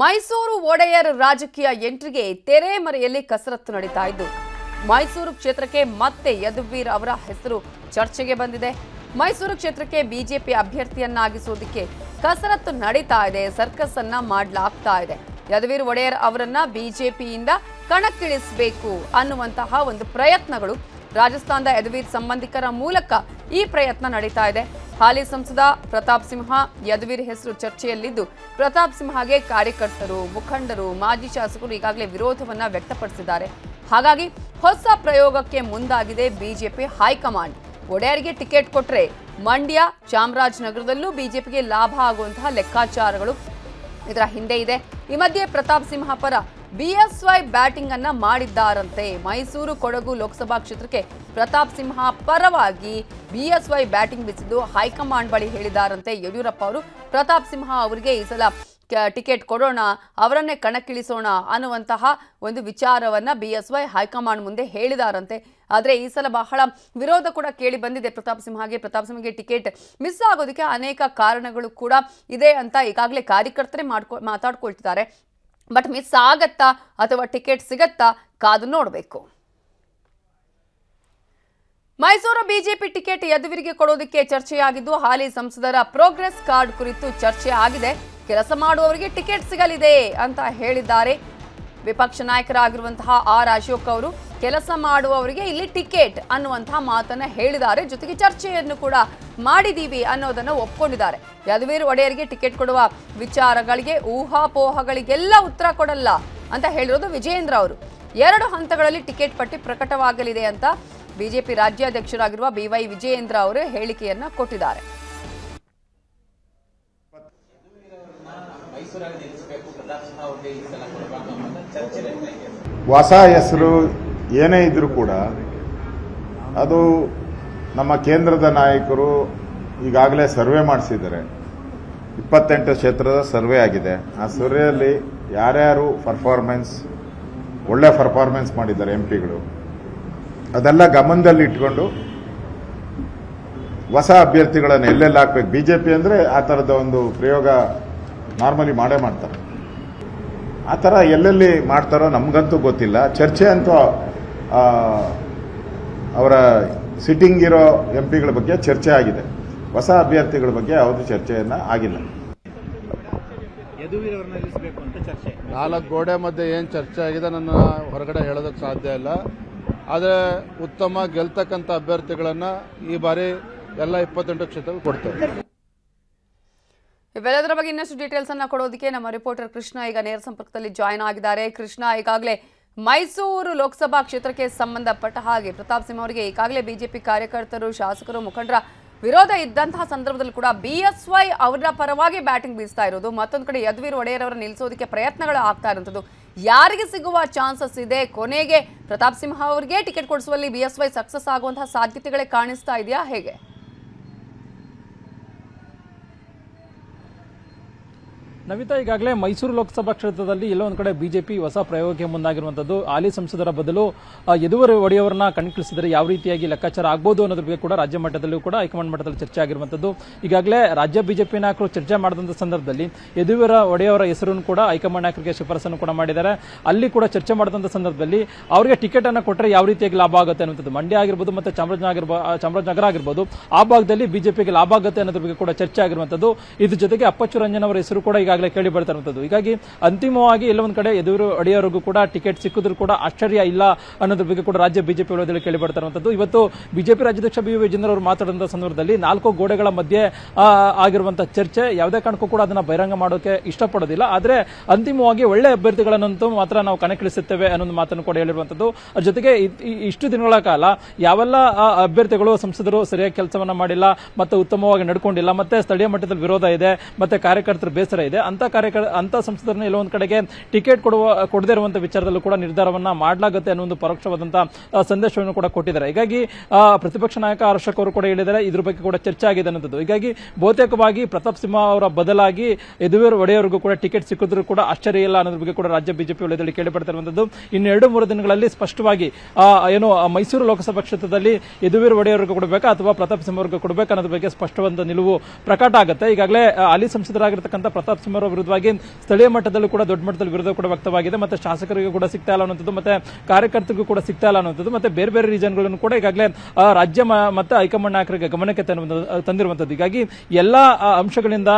ಮೈಸೂರು ಒಡೆಯರ್ ರಾಜಕೀಯ ಎಂಟ್ರಿಗೆ ತೆರೆಮರೆಯಲ್ಲಿ ಕಸರತ್ತು ನಡೀತಾ ಇದ್ದು, ಮೈಸೂರು ಕ್ಷೇತ್ರಕ್ಕೆ ಮತ್ತೆ ಯದುವೀರ್ ಅವರ ಹೆಸರು ಚರ್ಚೆಗೆ ಬಂದಿದೆ. ಮೈಸೂರು ಕ್ಷೇತ್ರಕ್ಕೆ ಬಿಜೆಪಿ ಅಭ್ಯರ್ಥಿಯನ್ನಾಗಿಸುವುದಕ್ಕೆ ಕಸರತ್ತು ನಡೀತಾ ಇದೆ ಸರ್ಕಸ್ ಅನ್ನ ಮಾಡಲಾಗ್ತಾ ಇದೆ. ಯದುವೀರ್ ಒಡೆಯರ್ ಅವರನ್ನ ಬಿಜೆಪಿಯಿಂದ ಕಣಕ್ಕಿಳಿಸಬೇಕು ಅನ್ನುವಂತಹ ಒಂದು ಪ್ರಯತ್ನಗಳು ರಾಜಸ್ಥಾನದ ಯದುವೀರ್ ಸಂಬಂಧಿಕರ ಮೂಲಕ ಈ ಪ್ರಯತ್ನ ನಡೀತಾ ಇದೆ. ಹಾಲಿ ಸಂಸದ ಪ್ರತಾಪ್ ಸಿಂಹ ಯದುವೀರ್ ಹೆಸರು ಚರ್ಚೆಯಲ್ಲಿದ್ದು, ಪ್ರತಾಪ್ ಸಿಂಹಗೆ ಕಾರ್ಯಕರ್ತರು, ಮುಖಂಡರು, ಮಾಜಿ ಶಾಸಕರು ಈಗಾಗಲೇ ವಿರೋಧವನ್ನ ವ್ಯಕ್ತಪಡಿಸಿದ್ದಾರೆ. ಹಾಗಾಗಿ ಹೊಸ ಪ್ರಯೋಗಕ್ಕೆ ಮುಂದಾಗಿದೆ ಬಿಜೆಪಿ ಹೈಕಮಾಂಡ್. ಒಡೆಯರಿಗೆ ಟಿಕೆಟ್ ಕೊಟ್ಟರೆ ಮಂಡ್ಯ, ಚಾಮರಾಜನಗರದಲ್ಲೂ ಬಿಜೆಪಿಗೆ ಲಾಭ ಆಗುವಂತಹ ಲೆಕ್ಕಾಚಾರಗಳು ಇದರ ಹಿಂದೆ ಇದೆ. ಈ ಮಧ್ಯೆ ಪ್ರತಾಪ್ ಸಿಂಹ ಪರ ಬಿಎಸ್ವೈ ಬ್ಯಾಟಿಂಗ್ ಅನ್ನ ಮಾಡಿದ್ದಾರಂತೆ. ಮೈಸೂರು ಕೊಡಗು ಲೋಕಸಭಾ ಕ್ಷೇತ್ರಕ್ಕೆ ಪ್ರತಾಪ್ ಸಿಂಹ ಪರವಾಗಿ ಬಿಎಸ್ವೈ ಬ್ಯಾಟಿಂಗ್ ಬಿಸಿದ್ದು ಹೈಕಮಾಂಡ್ ಬಳಿ ಹೇಳಿದಾರಂತೆ ಯಡಿಯೂರಪ್ಪ ಅವರು ಪ್ರತಾಪ್ ಸಿಂಹ ಅವರಿಗೆ ಈ ಸಲ ಟಿಕೆಟ್ ಕೊಡೋಣ, ಅವರನ್ನೇ ಕಣಕ್ಕಿಳಿಸೋಣ ಅನ್ನುವಂತಹ ಒಂದು ವಿಚಾರವನ್ನ ಬಿಎಸ್ವೈ ಹೈಕಮಾಂಡ್ ಮುಂದೆ ಹೇಳಿದಾರಂತೆ. ಆದರೆ ಈ ಸಲ ಬಹಳ ವಿರೋಧ ಕೂಡ ಕೇಳಿ ಬಂದಿದೆ ಪ್ರತಾಪ್ ಸಿಂಹಗೆ. ಪ್ರತಾಪ್ ಸಿಂಹಗೆ ಟಿಕೆಟ್ ಮಿಸ್ ಆಗೋದಕ್ಕೆ ಅನೇಕ ಕಾರಣಗಳು ಕೂಡ ಇದೆ ಅಂತ ಈಗಾಗಲೇ ಕಾರ್ಯಕರ್ತರೇ ಮಾಡ್ಕೊ ಮಾತಾಡ್ಕೊಳ್ತಿದ್ದಾರೆ. ಬಟ್ ಮಿಸ್ ಆಗತ್ತಾ ಅಥವಾ ಟಿಕೆಟ್ ಸಿಗತ್ತಾ ಕಾದು ನೋಡಬೇಕು. ಮೈಸೂರು ಬಿಜೆಪಿ ಟಿಕೆಟ್ ಯದುವೀರಿಗೆ ಕೊಡೋದಕ್ಕೆ ಚರ್ಚೆಯಾಗಿದ್ದು, ಹಾಲಿ ಸಂಸದರ ಪ್ರೋಗ್ರೆಸ್ ಕಾರ್ಡ್ ಕುರಿತು ಚರ್ಚೆ ಆಗಿದೆ. ಕೆಲಸ ಮಾಡುವವರಿಗೆ ಟಿಕೆಟ್ ಸಿಗಲಿದೆ ಅಂತ ಹೇಳಿದ್ದಾರೆ. ವಿಪಕ್ಷ ನಾಯಕರಾಗಿರುವಂತಹ ಆರ್ ಅಶೋಕ್ ಅವರು ಕೆಲಸ ಮಾಡುವವರಿಗೆ ಇಲ್ಲಿ ಟಿಕೆಟ್ ಅನ್ನುವಂತಹ ಮಾತನ್ನ ಹೇಳಿದ್ದಾರೆ. ಜೊತೆಗೆ ಚರ್ಚೆಯನ್ನು ಕೂಡ ಮಾಡಿದೀವಿ ಅನ್ನೋದನ್ನ ಒಪ್ಕೊಂಡಿದ್ದಾರೆ. ಯದುವೀರ್ ಒಡೆಯರಿಗೆ ಟಿಕೆಟ್ ಕೊಡುವ ವಿಚಾರಗಳಿಗೆ, ಊಹಾಪೋಹಗಳಿಗೆಲ್ಲ ಉತ್ತರ ಕೊಡಲ್ಲ ಅಂತ ಹೇಳಿರೋದು ವಿಜೇಂದ್ರ ಅವರು. ಎರಡು ಹಂತಗಳಲ್ಲಿ ಟಿಕೆಟ್ ಪಟ್ಟಿ ಪ್ರಕಟವಾಗಲಿದೆ ಅಂತ ಬಿಜೆಪಿ ರಾಜ್ಯಾಧ್ಯಕ್ಷರಾಗಿರುವ ಬಿವೈ ವಿಜಯೇಂದ್ರ ಅವರು ಹೇಳಿಕೆಯನ್ನ ಕೊಟ್ಟಿದ್ದಾರೆ. ಹೊಸ ಹೆಸರು ಏನೇ ಇದ್ರೂ ಕೂಡ ಅದು ನಮ್ಮ ಕೇಂದ್ರದ ನಾಯಕರು ಈಗಾಗಲೇ ಸರ್ವೆ ಮಾಡಿಸಿದ್ದಾರೆ. ಇಪ್ಪತ್ತೆಂಟು ಕ್ಷೇತ್ರದ ಸರ್ವೆ ಆಗಿದೆ. ಆ ಸರ್ವೆಯಲ್ಲಿ ಯಾರ್ಯಾರು ಪರ್ಫಾರ್ಮೆನ್ಸ್ ಒಳ್ಳೆ ಪರ್ಫಾರ್ಮೆನ್ಸ್ ಮಾಡಿದ್ದಾರೆ ಎಂ ಪಿಗಳು ಅದೆಲ್ಲ ಗಮನದಲ್ಲಿ ಇಟ್ಕೊಂಡು ಹೊಸ ಅಭ್ಯರ್ಥಿಗಳನ್ನು ಎಲ್ಲೆಲ್ಲಿ ಹಾಕ್ಬೇಕು? ಬಿಜೆಪಿ ಅಂದರೆ ಆ ಥರದ ಒಂದು ಪ್ರಯೋಗ ನಾರ್ಮಲಿ ಮಾಡೇ ಮಾಡ್ತಾರೆ. ಆ ಥರ ಎಲ್ಲೆಲ್ಲಿ ಮಾಡ್ತಾರೋ ನಮಗಂತೂ ಗೊತ್ತಿಲ್ಲ. ಚರ್ಚೆ ಅಂತೂ ಅವರ ಸಿಟ್ಟಿಂಗ್ ಇರೋ ಎಂ ಪಿಗಳ ಬಗ್ಗೆ ಚರ್ಚೆ ಆಗಿದೆ. ಹೊಸ ಅಭ್ಯರ್ಥಿಗಳ ಬಗ್ಗೆ ಯಾವುದೇ ಚರ್ಚೆಯನ್ನ ಆಗಿಲ್ಲ. ನಾಲ್ಕು ಗೋಡೆ ಮಧ್ಯೆ ಏನು ಚರ್ಚೆ ಆಗಿದೆ ನನ್ನ ಹೊರಗಡೆ ಹೇಳೋದಕ್ಕೆ ಸಾಧ್ಯ ಇಲ್ಲ. ಆದರೆ ಉತ್ತಮ ಗೆಲ್ತಕ್ಕಂಥ ಅಭ್ಯರ್ಥಿಗಳನ್ನ ಈ ಬಾರಿ ಎಲ್ಲ ಇಪ್ಪತ್ತೆಂಟು ಕ್ಷೇತ್ರಗಳು ಕೊಡ್ತೇವೆ. ಇವೆಲ್ಲದರ ಬಗ್ಗೆ ಇನ್ನಷ್ಟು ಡೀಟೇಲ್ಸ್ ಅನ್ನ ಕೊಡೋದಕ್ಕೆ ನಮ್ಮ ರಿಪೋರ್ಟರ್ ಕೃಷ್ಣ ಈಗ ನೇರ ಸಂಪರ್ಕದಲ್ಲಿ ಜಾಯ್ನ್ ಆಗಿದ್ದಾರೆ. ಕೃಷ್ಣ, ಈಗಾಗಲೇ ಮೈಸೂರು ಲೋಕಸಭಾ ಕ್ಷೇತ್ರಕ್ಕೆ ಸಂಬಂಧಪಟ್ಟ ಹಾಗೆ ಪ್ರತಾಪ್ ಸಿಂಹ ಅವರಿಗೆ ಈಗಾಗಲೇ ಬಿಜೆಪಿ ಕಾರ್ಯಕರ್ತರು, ಶಾಸಕರು, ಮುಖಂಡರ ವಿರೋಧ ಇದ್ದಂತಹ ಸಂದರ್ಭದಲ್ಲಿ ಕೂಡ ಬಿಎಸ್ವೈ ಅವರ ಪರವಾಗಿ ಬ್ಯಾಟಿಂಗ್ ಬೀಸ್ತಾ ಇರೋದು. ಮತ್ತೊಂದು ಕಡೆ ಯದುವೀರ್ ಒಡೆಯರ್ ಅವರ ನಿಲ್ಲಿಸೋದಕ್ಕೆ ಪ್ರಯತ್ನಗಳು ಆಗ್ತಾ ಇರುವಂಥದ್ದು ಯಾರಿಗೆ ಸಿಗುವ ಚಾನ್ಸಸ್ ಇದೆ? ಕೊನೆಗೆ ಪ್ರತಾಪ್ ಸಿಂಹ ಅವರಿಗೆ ಟಿಕೆಟ್ ಕೊಡಿಸುವಲ್ಲಿ ಬಿಎಸ್ವೈ ಸಕ್ಸಸ್ ಆಗುವಂತಹ ಸಾಧ್ಯತೆಗಳೇ ಕಾಣಿಸ್ತಾ ಇದೆಯಾ? ಹೇಗೆ? ನವಿತಾ ಈಗಾಗಲೇ ಮೈಸೂರು ಲೋಕಸಭಾ ಕ್ಷೇತ್ರದಲ್ಲಿ ಎಲ್ಲೋ ಒಂದು ಕಡೆ ಬಿಜೆಪಿ ಹೊಸ ಪ್ರಯೋಗಕ್ಕೆ ಮುಂದಾಗಿರುವಂತದ್ದು. ಹಾಲಿ ಸಂಸದರ ಬದಲು ಯದುವರಿ ಒಡೆಯವರನ್ನ ಕಣಕ್ಕಿಳಿಸಿದರೆ ಯಾವ ರೀತಿಯಾಗಿ ಲೆಕ್ಕಾಚಾರ ಆಗ್ಬೋದು ಅನ್ನೋದ್ರ ಬಗ್ಗೆ ಕೂಡ ರಾಜ್ಯ ಮಟ್ಟದಲ್ಲೂ ಕೂಡ ಹೈಕಮಾಂಡ್ ಮಟ್ಟದಲ್ಲಿ ಚರ್ಚೆ ಆಗಿರುವಂತದ್ದು. ಈಗಾಗಲೇ ರಾಜ್ಯ ಬಿಜೆಪಿ ನಾಯಕರು ಚರ್ಚೆ ಮಾಡಿದಂತ ಸಂದರ್ಭದಲ್ಲಿ ಯದುವರ ಒಡೆಯವರ ಹೆಸರನ್ನು ಕೂಡ ಹೈಕಮಾಂಡ್ ನಾಯಕರಿಗೆ ಶಿಫಾರಸನ್ನು ಕೂಡ ಮಾಡಿದ್ದಾರೆ. ಅಲ್ಲಿ ಕೂಡ ಚರ್ಚೆ ಮಾಡಿದಂತ ಸಂದರ್ಭದಲ್ಲಿ ಅವರಿಗೆ ಟಿಕೆಟ್ ಅನ್ನು ಕೊಟ್ಟರೆ ಯಾವ ರೀತಿಯಾಗಿ ಲಾಭ ಆಗುತ್ತೆ ಅನ್ನುವಂಥದ್ದು. ಮಂಡ್ಯ ಆಗಿರ್ಬೋದು ಮತ್ತೆ ಚಾಮರಾಜನಗರ ಚಾಮರಾಜನಗರ ಆಗಿರ್ಬೋದು, ಆ ಭಾಗದಲ್ಲಿ ಬಿಜೆಪಿಗೆ ಲಾಭ ಆಗುತ್ತೆ ಅನ್ನೋದ್ರ ಬಗ್ಗೆ ಕೂಡ ಚರ್ಚೆ ಆಗಿರುವಂತದ್ದು. ಇದ್ರ ಜೊತೆಗೆ ಅಪ್ಪಚ್ಚು ರಂಜನ್ ಅವರ ಹೆಸರು ಕೂಡ ಈಗಾಗಲೇ ಕೇಳಿ ಬರ್ತಾ ಇರುವಂತದ್ದು ಹೀಗಾಗಿ ಅಂತಿಮವಾಗಿ ಎಲ್ಲ ಒಂದು ಕಡೆ ಎದುರು ಅಡಿಯವರೆಗೂ ಕೂಡ ಟಿಕೆಟ್ ಸಿಕ್ಕಿದ್ರು ಕೂಡ ಆಶ್ಚರ್ಯ ಇಲ್ಲ ಅನ್ನೋದ್ರ ಬಗ್ಗೆ ಕೂಡ ರಾಜ್ಯ ಬಿಜೆಪಿ ವಲಯದಲ್ಲಿ ಕೇಳಿ ಬರ್ತಾ ಇರುವಂತದ್ದು ಇವತ್ತು ಬಿಜೆಪಿ ರಾಜ್ಯಾಧ್ಯಕ್ಷ ಬಿ ವಿಜೇಂದ್ರ ಅವರು ಮಾತಾಡಿದ ಸಂದರ್ಭದಲ್ಲಿ ನಾಲ್ಕು ಗೋಡೆಗಳ ಮಧ್ಯೆ ಆಗಿರುವಂತಹ ಚರ್ಚೆ, ಯಾವುದೇ ಕಾರಣಕ್ಕೂ ಕೂಡ ಅದನ್ನ ಬಹಿರಂಗ ಮಾಡೋಕೆ ಇಷ್ಟಪಡೋದಿಲ್ಲ. ಆದ್ರೆ ಅಂತಿಮವಾಗಿ ಒಳ್ಳೆ ಅಭ್ಯರ್ಥಿಗಳನ್ನಂತೂ ಮಾತ್ರ ನಾವು ಕಣಕ್ಕಿಳಿಸುತ್ತೇವೆ ಅನ್ನೋದು ಮಾತನ್ನು ಕೂಡ ಹೇಳಿರುವಂಥದ್ದು ಜೊತೆಗೆ ಇಷ್ಟು ದಿನಗಳ ಕಾಲ ಯಾವೆಲ್ಲ ಅಭ್ಯರ್ಥಿಗಳು, ಸಂಸದರು ಸರಿಯಾಗಿ ಕೆಲಸವನ್ನ ಮಾಡಿಲ್ಲ, ಮತ್ತೆ ಉತ್ತಮವಾಗಿ ನಡ್ಕೊಂಡಿಲ್ಲ, ಮತ್ತೆ ಸ್ಥಳೀಯ ಮಟ್ಟದಲ್ಲಿ ವಿರೋಧ ಇದೆ, ಮತ್ತೆ ಕಾರ್ಯಕರ್ತರ ಬೇಸರ ಇದೆ ಅಂತ ಕಾರ್ಯಕರ್ ಅಂತ ಸಂಸದರನ್ನ ಎಲ್ಲೊಂದು ಕಡೆಗೆ ಟಿಕೆಟ್ ಕೊಡುವ, ಕೊಡದೇ ಇರುವಂತ ವಿಚಾರದಲ್ಲೂ ಕೂಡ ನಿರ್ಧಾರವನ್ನ ಮಾಡಲಾಗುತ್ತೆ ಅನ್ನೋ ಒಂದು ಪರೋಕ್ಷವಾದಂತಹ ಸಂದೇಶವನ್ನು ಕೂಡ ಕೊಟ್ಟಿದ್ದಾರೆ. ಹೀಗಾಗಿ ಪ್ರತಿಪಕ್ಷ ನಾಯಕ ಹರ್ಷಕ್ ಅವರು ಕೂಡ ಹೇಳಿದ್ದಾರೆ, ಇದ್ರ ಬಗ್ಗೆ ಕೂಡ ಚರ್ಚೆ ಆಗಿದೆ ಅನ್ನೋದು ಹೀಗಾಗಿ, ಬಹುತೇಕವಾಗಿ ಪ್ರತಾಪ್ ಸಿಂಹ ಅವರ ಬದಲಾಗಿ ಯದುವೀರ್ ಒಡೆಯವರಿಗೂ ಕೂಡ ಟಿಕೆಟ್ ಸಿಕ್ಕಿದ್ರು ಕೂಡ ಆಶ್ಚರ್ಯ ಇಲ್ಲ ಅನ್ನೋದ್ರ ಬಗ್ಗೆ ಕೂಡ ರಾಜ್ಯ ಬಿಜೆಪಿ ವಲಯದಲ್ಲಿ ಕೇಳಿಬರ್ತಿರುವಂತದ್ದು ಇನ್ನೆರಡು ಮೂರು ದಿನಗಳಲ್ಲಿ ಸ್ಪಷ್ಟವಾಗಿ ಏನು ಮೈಸೂರು ಲೋಕಸಭಾ ಕ್ಷೇತ್ರದಲ್ಲಿ ಯದುವೀರ್ ಒಡೆಯವರಿಗೂ ಕೊಡಬೇಕಾ ಅಥವಾ ಪ್ರತಾಪ್ ಸಿಂಹ ಅವರಿಗೂ ಕೊಡಬೇಕಾ ಅನ್ನೋದ್ರ ಬಗ್ಗೆ ಸ್ಪಷ್ಟವಾದ ನಿಲುವು ಪ್ರಕಟ ಆಗುತ್ತೆ. ಈಗಾಗಲೇ ಅಲ್ಲಿ ಸಂಸದರಾಗಿರ್ತಕ್ಕಂಥ ಪ್ರತಾಪ್ ಅವರ ವಿರುದ್ಧವಾಗಿ ಸ್ಥಳೀಯ ಮಟ್ಟದಲ್ಲೂ ಕೂಡ ದೊಡ್ಡ ಮಟ್ಟದಲ್ಲಿ ವಿರೋಧ ಕೂಡ ವ್ಯಕ್ತವಾಗಿದೆ. ಮತ್ತೆ ಶಾಸಕರಿಗೂ ಕೂಡ ಸಿಗ್ತಾ ಇಲ್ಲ ಅನ್ನೋದು ಮತ್ತೆ ಕಾರ್ಯಕರ್ತರಿಗೂ ಕೂಡ ಸಿಗ್ತಾ ಇಲ್ಲ ಅನ್ನೋದು ಮತ್ತೆ ಬೇರೆ ಬೇರೆ ರೀಜನ್ಗಳನ್ನು ಕೂಡ ಈಗಾಗಲೇ ರಾಜ್ಯ ಮತ್ತೆ ಹೈಕಮಾಂಡ್ ನಾಯಕರಿಗೆ ಗಮನಕ್ಕೆ ತಂದಿರುವಂತದ್ದು ಹೀಗಾಗಿ ಎಲ್ಲಾ ಅಂಶಗಳಿಂದ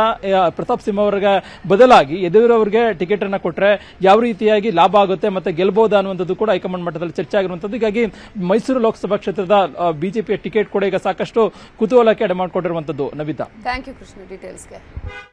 ಪ್ರತಾಪ್ ಸಿಂಹ ಅವರಿಗೆ ಬದಲಾಗಿ ಯಡಿಯೂರವರಿಗೆ ಟಿಕೆಟ್ ಅನ್ನು ಕೊಟ್ಟರೆ ಯಾವ ರೀತಿಯಾಗಿ ಲಾಭ ಆಗುತ್ತೆ, ಮತ್ತೆ ಗೆಲ್ಬಹುದು ಅನ್ನುವಂಥದ್ದು ಕೂಡ ಹೈಕಮಾಂಡ್ ಮಟ್ಟದಲ್ಲಿ ಚರ್ಚೆ ಆಗಿರುವಂತದ್ದು ಹೀಗಾಗಿ ಮೈಸೂರು ಲೋಕಸಭಾ ಕ್ಷೇತ್ರದ ಬಿಜೆಪಿಯ ಟಿಕೆಟ್ ಕೂಡ ಈಗ ಸಾಕಷ್ಟು ಕುತೂಹಲಕ್ಕೆ ಎಡೆ ಮಾಡಿಕೊಂಡಿರುವಂತದ್ದು ನವಿತಾ ಥ್ಯಾಂಕ್ ಯು ಕೃಷ್ಣ ಡೀಟೇಲ್ಸ್ಗೆ